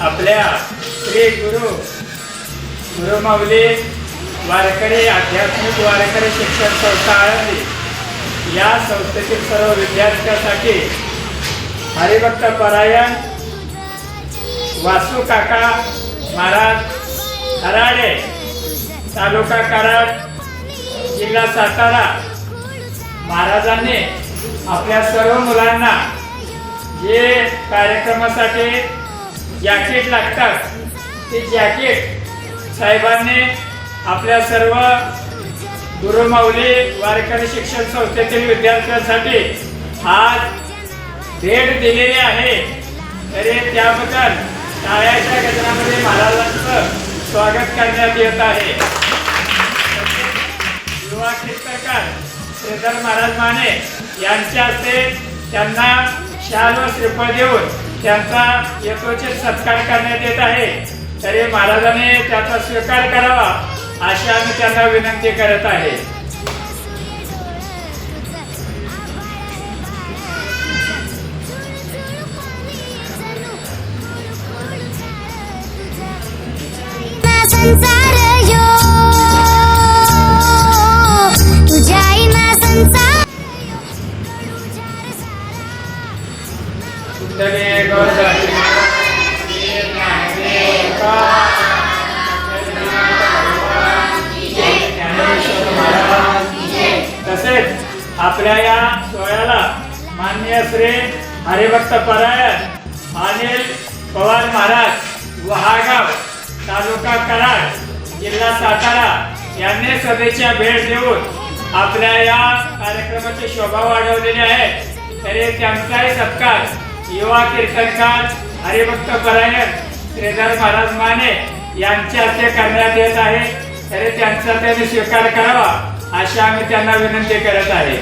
आपल्या श्री गुरु गुरुमाऊली वारकरी आध्यात्मिक वारकरी शिक्षण संस्था आळंदी या संस्थेतील सर्व विद्यार्थ्यांसाठी हरिभक्त परायण वासू काका महाराज हराडे तालुका कराड जिल्हा सातारा महाराजांनी आपल्या सर्व मुलांना जे कार्यक्रमासाठी जॅकेट लागतात. ते जॅकेट साहेबांनी आपल्या सर्व गुरुमाऊली वारकरी शिक्षण संस्थेतील विद्यार्थ्यांसाठी आज भेट दिलेली आहे. तरी त्याबद्दल टाळ्याच्या गजरामध्ये महाराजांचं स्वागत करण्यात येत आहे. युवा चित्रकार श्रीधर महाराज माने यांच्या हस्ते त्यांना शाल व श्रीफळ देऊन त्यांचा यथोचित सत्कार करण्यात येत आहे. तरी महाराजांनी त्याचा स्वीकार करावा अशी आम्ही त्यांना विनंती करत आहे. संसार तसेच आपल्या या सोहळ्याला माननीय श्री हरिभक्त परायण अनिल पवार महाराज वहागाव तालुका कराड जिल्हा सातारा यांनी सभेच्या भेट देऊन आपल्या या कार्यक्रमाची शोभा वाढवलेली आहे. तरी त्यांचाही सत्कार युवा कीर्तनकार हरिभक्त परायण श्रीधर महाराज माने यांच्या हस्ते करण्यात येत आहे. तरी त्यांचा त्यांनी स्वीकार करावा अशी आम्ही त्यांना विनंती करत आहे.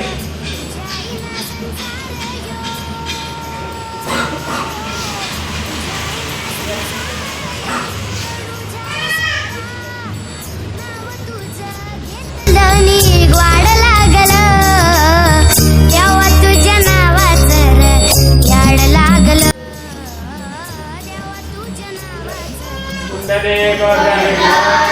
Sunday, God,